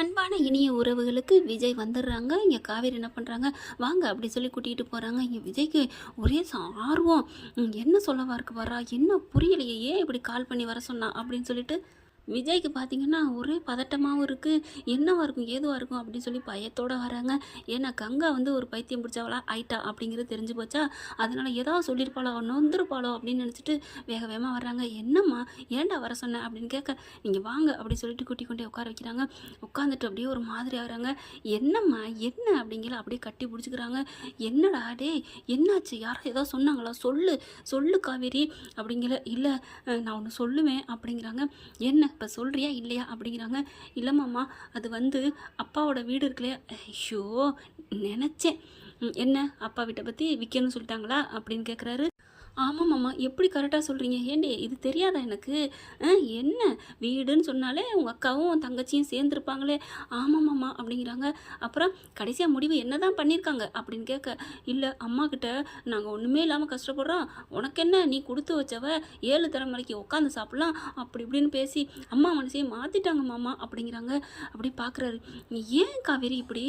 அன்பான இனிய உறவுகளுக்கு விஜய் வந்துடுறாங்க. இங்கே காவேரி என்ன பண்ணுறாங்க வாங்க அப்படி சொல்லி கூட்டிகிட்டு போகிறாங்க இங்கே விஜய்க்கு ஒரே ஆர்வம். என்ன சொல்லவா இருக்கு வரா என்ன புரியலையே? ஏன் இப்படி கால் பண்ணி வர சொன்னா? அப்படின்னு சொல்லிட்டு விஜய்க்கு பார்த்தீங்கன்னா ஒரே பதட்டமாகவும் இருக்குது என்னவாக இருக்கும் ஏதுவாக இருக்கும் அப்படின்னு சொல்லி பயத்தோடு வராங்க. ஏன்னா கங்கா வந்து ஒரு பைத்தியம் பிடிச்சவளா ஆயிட்டா அப்படிங்கிறது தெரிஞ்சு போச்சா? அதனால ஏதாவது சொல்லியிருப்பாளோ நொந்துருப்பாளோ அப்படின்னு நினச்சிட்டு வேக வேகமாக வர்றாங்க. என்னம்மா ஏன்டா வர சொன்ன அப்படின்னு கேட்க நீங்கள் வாங்க அப்படி சொல்லிட்டு கூட்டி கொண்டே உட்கார வைக்கிறாங்க. உட்காந்துட்டு அப்படியே ஒரு மாதிரி ஆகுறாங்க. என்னம்மா என்ன? அப்படிங்கிற அப்படியே கட்டி பிடிச்சிக்கிறாங்க. என்னடா டேய் என்னாச்சு? யாரும் ஏதோ சொன்னாங்களா? சொல்லு சொல்லு காவேரி அப்படிங்கிற இல்லை நான் ஒன்று சொல்லுவேன் அப்படிங்கிறாங்க. என்ன? இப்போ சொல்கிறியா இல்லையா அப்படிங்கிறாங்க. இல்லைம்மாம்மா அது வந்து அப்பாவோட வீடு இருக்குல்லையா? ஐயோ நினச்சேன். என்ன? அப்பா வீட்டை பற்றி விற்கணும்னு சொல்லிட்டாங்களா? அப்படின்னு கேட்குறாரு ஆமாம் மாமா எப்படி கரெக்டாக சொல்கிறீங்க ஏண்டே இது தெரியாதா எனக்கு? ஆ, என்ன? வீடுன்னு சொன்னாலே உங்கள் அக்காவும் உன் தங்கச்சியும் சேர்ந்துருப்பாங்களே. ஆமாம் மாமா அப்படிங்கிறாங்க. அப்புறம் கடைசியாக முடிவு என்ன தான் பண்ணியிருக்காங்க அப்படின்னு கேட்க இல்லை அம்மா கிட்ட நாங்கள் ஒன்றுமே இல்லாமல் கஷ்டப்படுறோம். உனக்கு என்ன? நீ கொடுத்து வச்சவ ஏழு தலைமுறைக்கு உட்காந்து சாப்பிட்லாம். அப்படி இப்படின்னு பேசி அம்மா மனசையே மாற்றிட்டாங்க மாமா அப்படிங்கிறாங்க. அப்படி பார்க்குறாரு ஏன் காவேரி இப்படி?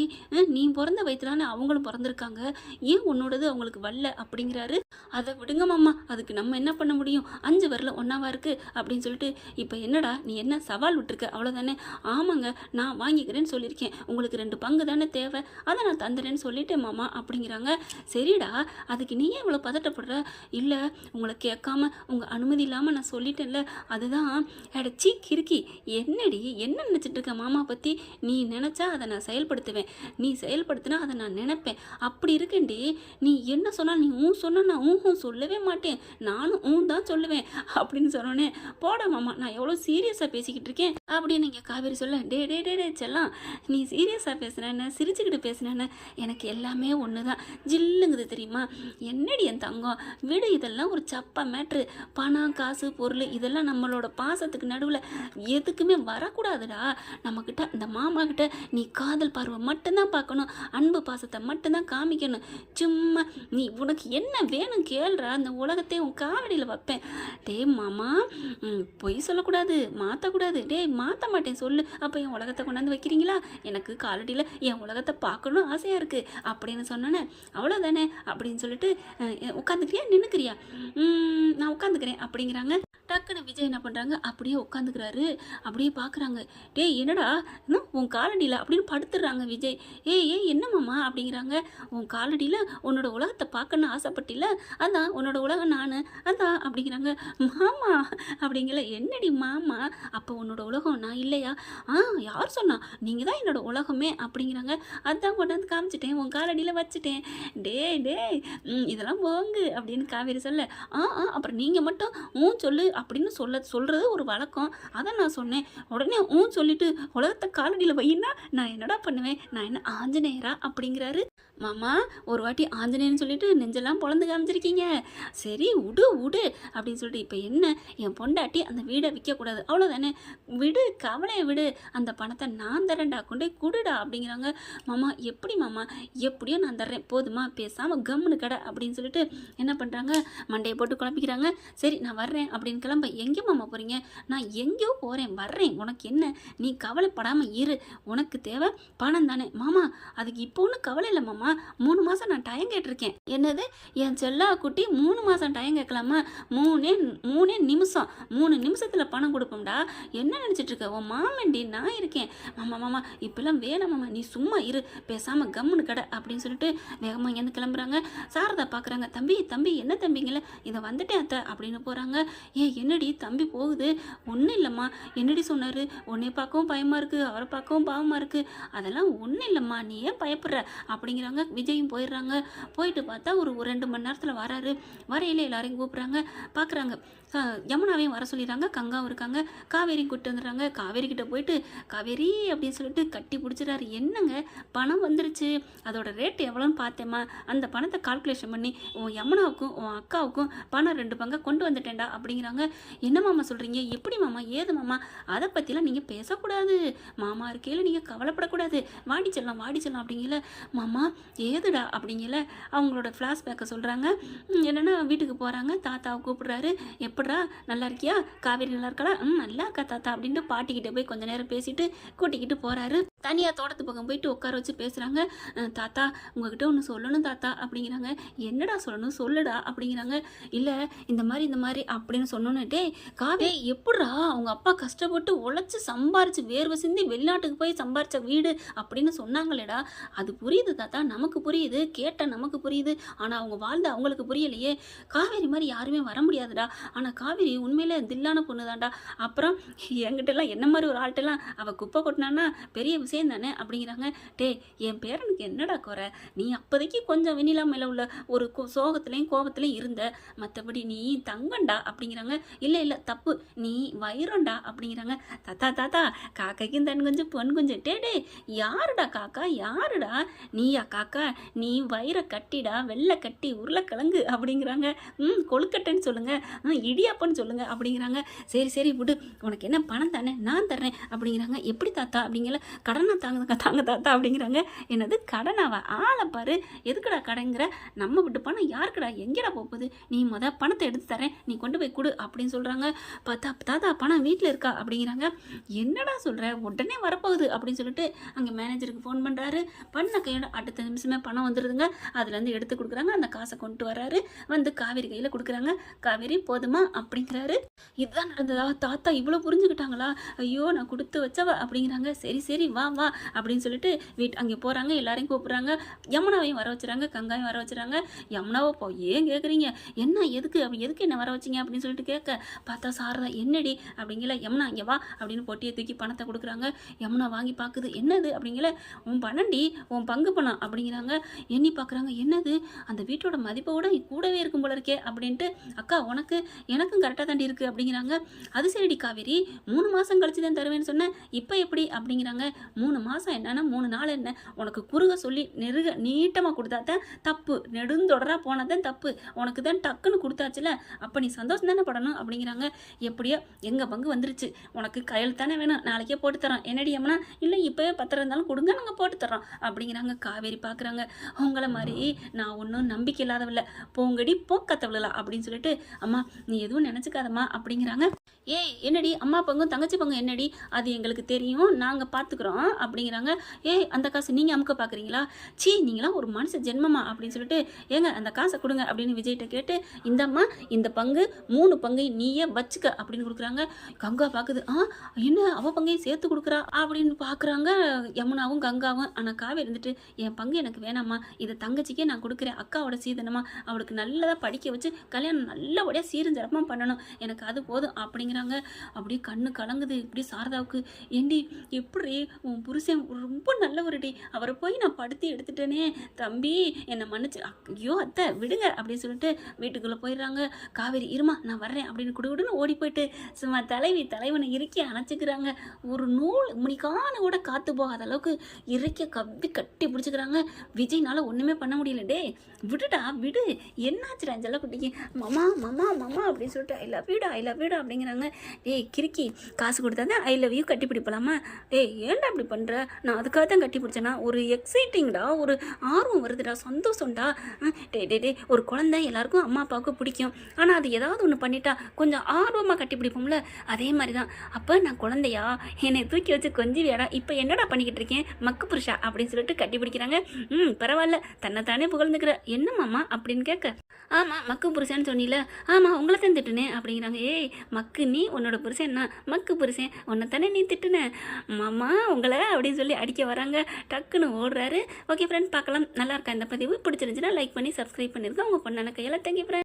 நீ பிறந்த வயிற்றுலான்னு அவங்களும் பிறந்திருக்காங்க. ஏன் உன்னோடது அவங்களுக்கு வரல? அப்படிங்கிறாரு. அதை விடுங்க மாமா. அதுக்கு நம்ம என்ன பண்ண முடியும்? அஞ்சு வரல ஒன்றாவா இருக்குது அப்படின்னு சொல்லிட்டு இப்போ என்னடா நீ என்ன சவால் விட்டுருக்க? அவ்வளோதானே ஆமாங்க நான் வாங்கிக்கிறேன்னு சொல்லியிருக்கேன். உங்களுக்கு ரெண்டு பங்கு தானே தேவை? அதை நான் தந்துடுறேன்னு சொல்லிட்டேன் மாமா அப்படிங்கிறாங்க. சரிடா அதுக்கு நீ ஏன் இவ்வளோ பதட்டப்படுற? இல்லை உங்களை கேட்காம உங்கள் அனுமதி இல்லாமல் நான் சொல்லிட்டேன்ல. அதுதான் அடச்சி கிறுக்கி. என்னடி என்ன நினச்சிட்டு இருக்க மாமா பற்றி நீ நினச்சா அதை நான் செயல்படுத்துவேன். நீ செயல்படுத்தினா அதை நான் நினைப்பேன். அப்படி இருக்கேன்டி. நீ என்ன சொன்னால் நீ ஊ சொன்னால் நான் ஊஹும் சொல்லவே மாட்டேன். நானும் ஊன் தான் சொல்லுவேன். அப்படின்னு சொன்னோன்னே போட மாமா நான் எவ்வளோ சீரியஸாக பேசிக்கிட்டு இருக்கேன். அப்படின்னு இங்கே காவேரி சொல்ல டே டே டே டே செல்லாம் நீ சீரியஸாக பேசுனேன்னு சிரிச்சுக்கிட்டு பேசுனேன்னு எனக்கு எல்லாமே ஒன்று தான். ஜில்லுங்குது தெரியுமா? என்னடி என் தங்கம்? விடு இதெல்லாம் ஒரு சப்பா மேட்ரு பணம் காசு பொருள் இதெல்லாம் நம்மளோட பாசத்துக்கு நடுவில் எதுக்குமே வரக்கூடாதுடா. நம்மக்கிட்ட இந்த மாமா கிட்ட நீ காதல் பார்வை மட்டும்தான் பார்க்கணும். அன்பு பாசத்தை மட்டும்தான் காமிக்கணும். சும்மா நீ உனக்கு என்ன வேணும் கேள்றா அந்த உலகத்தை உன் காவடியில் வைப்பேன். டேய் மாமா பொய் சொல்லக்கூடாது மாற்றக்கூடாது டேய் மாற்ற மாட்டேன் சொல்லு. அப்போ என் உலகத்தை கொண்டாந்து வைக்கிறீங்களா? எனக்கு காலடியில் என் உலகத்தை பார்க்கணும் ஆசையாக இருக்குது அப்படின்னு சொன்னேனே. அவ்வளோதானே அப்படின்னு சொல்லிட்டு உட்காந்துக்கிறியா? நின்றுக்கிறியா நான் உட்காந்துக்கிறேன். அப்படிங்கிறாங்க. டக்குன்னு விஜய் என்ன பண்ணுறாங்க அப்படியே உட்காந்துக்கிறாரு. அப்படியே பார்க்குறாங்க டேய் என்னடா? இன்னும் உன் காலடியில்? அப்படின்னு படுத்துடுறாங்க விஜய். ஏய் ஏ என்ன மாமா? அப்படிங்கிறாங்க. உன் காலடியில் உன்னோட உலகத்தை பார்க்கணும்னு ஆசைப்பட்டில அதான் உன்னோட உலகம் நான். அதான் அப்படிங்கிறாங்க. மாமா? அப்படிங்கல. என்னடி மாமா? அப்போ உன்னோட உலகம் நான் இல்லையா? ஆ யார் சொன்னா? நீங்கள் தான் என்னோட உலகமே அப்படிங்கிறாங்க. அதான் கொண்டாந்து காமிச்சிட்டேன். உன் காலடியில் வச்சுட்டேன். டேய் டே இதெல்லாம் போங்கு அப்படின்னு காவேரி சொல்ல. ஆ ஆ அப்புறம் நீங்கள் மட்டும் ஊ சொல்லு அப்படின்னு சொல்ல சொல்கிறது ஒரு வழக்கம். அதை நான் சொன்னேன். உடனே ஊன் சொல்லிட்டு உலகத்தை காலடியில் வையினா நான் என்னடா பண்ணுவேன்? நான் என்ன ஆஞ்சநேயரா? அப்படிங்கிறாரு. மாமா ஒரு வாட்டி ஆஞ்சநேயன்னு சொல்லிட்டு நெஞ்செல்லாம் பொழந்து காமிச்சிருக்கீங்க. சரி விடு விடு அப்படின்னு சொல்லிட்டு இப்போ என்ன? என் பொண்டாட்டி அந்த வீடை விற்கக்கூடாது அவ்வளோதானே விடு கவலையை விடு. அந்த பணத்தை நான் தரேன்டா கொண்டு போய் குடுடா அப்படிங்கிறாங்க. மாமா எப்படி மாமா? எப்படியோ நான் தர்றேன். போதுமா? பேசாமல் கம்முன்னு கடை அப்படின்னு சொல்லிட்டு என்ன பண்ணுறாங்க மண்டையை போட்டு குழப்பிக்கிறாங்க. சரி நான் வர்றேன் அப்படின்னு கிளம்ப. எங்கே மாமா போகிறீங்க நான் எங்கேயோ போகிறேன் வர்றேன். உனக்கு என்ன? நீ கவலைப்படாமல் இரு. உனக்கு தேவை பணம் தானே. மாமா அதுக்கு இப்போ ஒன்றும் கவலை இல்லை மாமா. மூணு மாதம் நான் டைம் கேட்டிருக்கேன். என்னது? என் செல்லா குட்டி மூணு மாதம் டைம் கேட்கலாமா? மூணே மூணே நிமிஷம். மூணு நிமிஷத்தில் பணம் கொடுப்போம்டா. என்ன நினச்சிட்டு இருக்க? உன் மாமண்டி நான் இருக்கேன். மாமா மாமா இப்பெல்லாம் வேணாம் மாமா. நீ சும்மா இரு. பேசாமல் கம்முன்னு கடை அப்படின்னு சொல்லிட்டு வேகமாக இங்கேருந்து கிளம்புறாங்க. சாரதா பார்க்குறாங்க தம்பி தம்பி என்ன தம்பிங்களே இதை வந்துட்டேன் அத்தை அப்படின்னு போகிறாங்க ஏ என்னடி தம்பி போகுது? ஒன்றும் இல்லைம்மா. என்னடி சொன்னார்? உன்னை பார்க்கவும் பயமாக இருக்குது அவரை பார்க்கவும் பாவமாக இருக்குது அதெல்லாம் ஒன்றும் இல்லைம்மா. நீ ஏன் பயப்படுற? அப்படிங்கிறாங்க. விஜயும் போயிடுறாங்க. போயிட்டு பார்த்தா ஒரு ஒரு ரெண்டு மணி நேரத்தில் வராரு. வரையில எல்லாரையும் கூப்பிட்றாங்க. பார்க்குறாங்க யமுனாவையும் வர சொல்லிடுறாங்க. கங்காவும் இருக்காங்க. காவேரியும் கூப்பிட்டு வந்துடுறாங்க. காவேரி கிட்ட போயிட்டு காவேரி அப்படின்னு சொல்லிட்டு கட்டி பிடிச்சிடாரு என்னங்க? பணம் வந்துருச்சு. அதோட ரேட் எவ்வளோன்னு பார்த்தேம்மா. அந்த பணத்தை கால்குலேஷன் பண்ணி உன் யமுனாவுக்கும் உன் அக்காவுக்கும் பணம் ரெண்டு பங்கை கொண்டு வந்துட்டேன்டா அப்படிங்கிறாங்க. என்ன மாமா சொல்கிறீங்க எப்படி மாமா? ஏது மாமா? அதை பற்றிலாம் நீங்கள் பேசக்கூடாது. மாமா இருக்கையில் நீங்கள் கவலைப்படக்கூடாது. வாடி செல்லாம் வாடி செல்லாம் அப்படிங்கல. மாமா ஏதுடா அப்படிங்கல அவங்களோட ஃப்ளாஷ்பேக்கை சொல்கிறாங்க என்னென்னா வீட்டுக்கு போகிறாங்க தாத்தாவை கூப்பிட்றாரு. எப்படா நல்லா இருக்கியா? காவேரி நல்லா இருக்கலாம் ம் நல்லா இருக்கா தாத்தா அப்படின்ட்டு பாட்டிக்கிட்ட போய் கொஞ்ச நேரம் பேசிட்டு கூட்டிக்கிட்டு போகிறாரு தனியாக தோட்டத்து பக்கம் போயிட்டு உட்கார வச்சு பேசுகிறாங்க தாத்தா உங்ககிட்ட ஒன்று சொல்லணும் தாத்தா அப்படிங்கிறாங்க. என்னடா சொல்லணும்? சொல்லுடா அப்படிங்கிறாங்க. இல்லை இந்த மாதிரி இந்த மாதிரி அப்படின்னு சொன்னோன்னே காவே எப்படா அவங்க அப்பா கஷ்டப்பட்டு உழைச்சி சம்பாரிச்சு வேர்வை சிந்தி வெளிநாட்டுக்கு போய் சம்பாரிச்ச வீடு அப்படின்னு சொன்னாங்களேடா. அது புரியுது தாத்தா நமக்கு புரியுது. கேட்ட நமக்கு புரியுது. ஆனால் அவங்க வாழ்ந்த அவங்களுக்கு புரியலையே. காவேரி மாதிரி யாருமே வர முடியாதுடா. ஆனால் காவேரி உண்மையிலே தில்லான பொண்ணு தான்டா அப்புறம் என்கிட்டலாம் என்ன மாதிரி ஒரு ஆள்கிட்டலாம்? அவள் குப்பை கொட்டினான்னா பெரிய விஷயம் தானே அப்படிங்கிறாங்க. டே என் பேரனுக்கு என்னடா குறை? நீ அப்போதைக்கு கொஞ்சம் வெண்ணிலா மேலே உள்ள ஒரு கோ சோகத்துலேயும் கோபத்துலையும் இருந்த. மற்றபடி நீ தங்கண்டா அப்படிங்கிறாங்க. இல்லை இல்லை தப்பு. நீ வைரண்டா அப்படிங்கிறாங்க. தாத்தா தாத்தா காக்கைக்கும் தன் கொஞ்சம் பொன் கொஞ்சம் டே டே யாருடா காக்கா? யாருடா? நீயா காக்கா? நீ வைர கட்டிடா வெள்ளை கட்டி உருளைக்கிழங்கு அப்படிங்கிறாங்க. ம் கொழுக்கட்டைன்னு சொல்லுங்க. ம் இடியாப்பன்னு சொல்லுங்க அப்படிங்கிறாங்க. சரி சரி விடு. உனக்கு என்ன பணம் தானே? நான் தர்றேன் அப்படிங்கிறாங்க. எப்படி தாத்தா அப்படிங்கிற கடை கடனை தாங்குதாங்க தாங்க தாத்தா அப்படிங்கிறாங்க. என்னது? கடனாவா? ஆளை பாரு. எதுக்குடா கடைங்கிற? நம்ம விட்டு பணம் யாருக்குடா? எங்கேடா போகுது? நீ முத பணத்தை எடுத்து தரேன் நீ கொண்டு போய் கொடு அப்படின்னு சொல்கிறாங்க பார்த்தா தாத்தா பணம் வீட்டில் இருக்கா? அப்படிங்கிறாங்க. என்னடா சொல்கிற உடனே வரப்போகுது அப்படின்னு சொல்லிட்டு அங்கே மேனேஜருக்கு ஃபோன் பண்ணுறாரு பண்ண கையோட அடுத்த நிமிஷமே பணம் வந்துடுதுங்க அதுலேருந்து எடுத்து கொடுக்குறாங்க. அந்த காசை கொண்டு வராரு வந்து காவேரி கையில் கொடுக்குறாங்க. காவேரி போதுமா? அப்படிங்கிறாரு. இதுதான் நடந்ததா? தாத்தா இவ்வளோ புரிஞ்சுக்கிட்டாங்களா? ஐயோ நான் கொடுத்து வச்சவ அப்படிங்கிறாங்க. சரி சரி வா வா அப்படின்னு சொல்லிட்டு வீட் அங்கே போகிறாங்க எல்லாரையும் கூப்பிட்றாங்க. யமுனாவையும் வர வச்சுறாங்க கங்காயும் வர வச்சுறாங்க. யமுனாவை போ ஏன் கேட்குறீங்க என்ன எதுக்கு? அப்படி எதுக்கு என்ன வர வச்சிங்க அப்படின்னு சொல்லிட்டு கேட்க பார்த்தா சாரதா என்னடி? அப்படிங்கல யமுனா இங்கே வா. அப்படின்னு பொட்டியை தூக்கி பணத்தை கொடுக்குறாங்க. யமுனா வாங்கி பார்க்குது என்னது? அப்படிங்கல உன் பணண்டி உன் பங்கு பணம். அப்படிங்கிறாங்க. எண்ணி பார்க்குறாங்க என்னது? அந்த வீட்டோட மதிப்பை விட கூடவே இருக்கும் போல இருக்கே. அப்படின்ட்டு அக்கா உனக்கு எனக்கும் கரெக்டாக தாண்டி இருக்குது அப்படிங்கிறாங்க. அது சரிடி காவேரி. மூணு மாதம் கழிச்சு தான் தருவேன்னு சொன்னேன் இப்போ எப்படி? அப்படிங்கிறாங்க. மூணு மாதம் என்னென்னா மூணு நாள் என்ன? உனக்கு குறுக சொல்லி நெருக நீட்டமாக கொடுத்தா தான் தப்பு. நெடுந்தொடராக போனால் தான் தப்பு. உனக்கு தான் டக்குன்னு கொடுத்தாச்சுல. அப்போ நீ சந்தோஷம் தானே படணும் அப்படிங்கிறாங்க. எப்படியோ எங்கள் பங்கு வந்துருச்சு. உனக்கு கையில் தானே வேணும். நாளைக்கே போட்டு தரோம் என்னடி அம்மனா இல்லை இப்போவே பத்திரம் இருந்தாலும் கொடுங்க நாங்கள் போட்டு தரோம் அப்படிங்கிறாங்க. காவேரி பார்க்குறாங்க உங்களை மாதிரி நான் ஒன்றும் நம்பிக்கை இல்லாதவில்ல போங்கடி போக்கத்தவளலாம் அப்படின்னு சொல்லிட்டு அம்மா நீ எதுவும் நினச்சிக்காதம்மா அப்படிங்கிறாங்க. ஏய் என்னடி? அம்மா பங்கும் தங்கச்சி பங்கும் என்னடி? அது எங்களுக்கு தெரியும். நாங்கள் பார்த்துக்குறோம் அப்படிங்கிறாங்க. ஏய் அந்த காசு நீங்கள் அமுக்க பார்க்குறீங்களா சீ நீங்களாம் ஒரு மனுஷ ஜென்மமா அப்படின்னு சொல்லிட்டு ஏங்க அந்த காசை கொடுங்க அப்படின்னு விஜய்கிட்ட கேட்டு இந்தம்மா இந்த பங்கு மூணு பங்கை நீயே வச்சுக்க அப்படின்னு கொடுக்குறாங்க. கங்கா பார்க்குது ஆ என்ன அவள் பங்கையும் சேர்த்து கொடுக்குறா அப்படின்னு பார்க்குறாங்க யமுனாவும் கங்காவும். ஆனால் காவே இருந்துட்டு என் பங்கு எனக்கு வேணாம்மா இதை தங்கச்சிக்கே நான் கொடுக்குறேன் அக்காவோட சீதனமா அவளுக்கு நல்லதாக படிக்க வச்சு கல்யாணம் நல்லபடியாக சீரும் பண்ணணும் எனக்கு அது போதும் அப்படிங்கிறாங்க. அப்படியே கண்ணு கலங்குது இப்படி சாரதாவுக்கு ஏண்டி எப்படி உன் புருஷன் ரொம்ப நல்லவருடி. அவரை போய் நான் படுத்தி எடுத்துட்டேனே. தம்பி என்னை மன்னிச்சு ஐயோ அத்தை விடுங்க அப்படின்னு சொல்லிட்டு வீட்டுக்குள்ளே போயிடுறாங்க. காவேரி இருமா நான் வர்றேன் அப்படின்னு குடுகுடுன்னு ஓடி போயிட்டு சும்மா தலைவி தலைவனை இறுக்கி அணைச்சிக்கிறாங்க. ஒரு நூல் முனிக்கான கூட காற்று போகாத அளவுக்கு இறுக்கி கவ்வி கட்டி பிடிச்சிக்கிறாங்க. விஜய்னால ஒன்றுமே பண்ண முடியல. டே விடுடா விடு. என்னாச்சுடா குட்டிக்கு மாமா மாமா மாமா அப்படின்னு சொல்லிட்டு ஐ லவ் யூடா ஐ லவ் யூடா அப்படிங்கிறாங்க. டேய் கிறுக்கி காசு கொடுத்தா தான் ஐ லவ் யூ கட்டி பிடிப்பலாமா? டேய் ஏன்டா அப்படி பண்ணுற நான் அதுக்காக தான் கட்டி பிடிச்சேனா? ஒரு எக்ஸைட்டிங்டா ஒரு ஆர்வம் வருதுடா சந்தோஷம்டா. டே டே டே ஒரு குழந்தை எல்லாருக்கும் அம்மா அப்பாவுக்கு பிடிக்கும். ஆனால் அது ஏதாவது ஒன்று பண்ணிட்டா கொஞ்சம் ஆர்வமாக கட்டி பிடிப்போம்ல? அதே மாதிரி தான் அப்போ நான் குழந்தையா? என்னை தூக்கி வச்சு கொஞ்சம் வேடா இப்போ என்னடா பண்ணிக்கிட்டு இருக்கேன்? மக்கு புருஷா அப்படின்னு சொல்லிட்டு கட்டி பிடிக்கிறாங்க. ம் பரவாயில்ல. தன்னைத்தானே புகழ்ந்துக்கிற. என்ன மாமா அப்படின்னு கேட்க ஆமாம் மக்கு புருஷன்னு சொன்னீல. ஆமாம் உங்களை தான் திட்டுனேன் அப்படிங்கிறாங்க. ஏய் மக்கு நீ உன்னோட புருஷன் என்ன மக்கு புருஷன் உன்னை தானே நீ திட்டுன? மாமா உங்களை அப்படின்னு சொல்லி அடிக்க வராங்க. டக்குன்னு ஓடுறாரு. ஓகே ஃப்ரெண்ட் பார்க்கலாம். நல்லா இருக்கா இந்த பதிவு? பிடிச்சிருந்துச்சுன்னா லைக் பண்ணி சப்ஸ்கிரைப் பண்ணிருக்கேன் உங்கள் பொண்ணான கையில். Thank you friend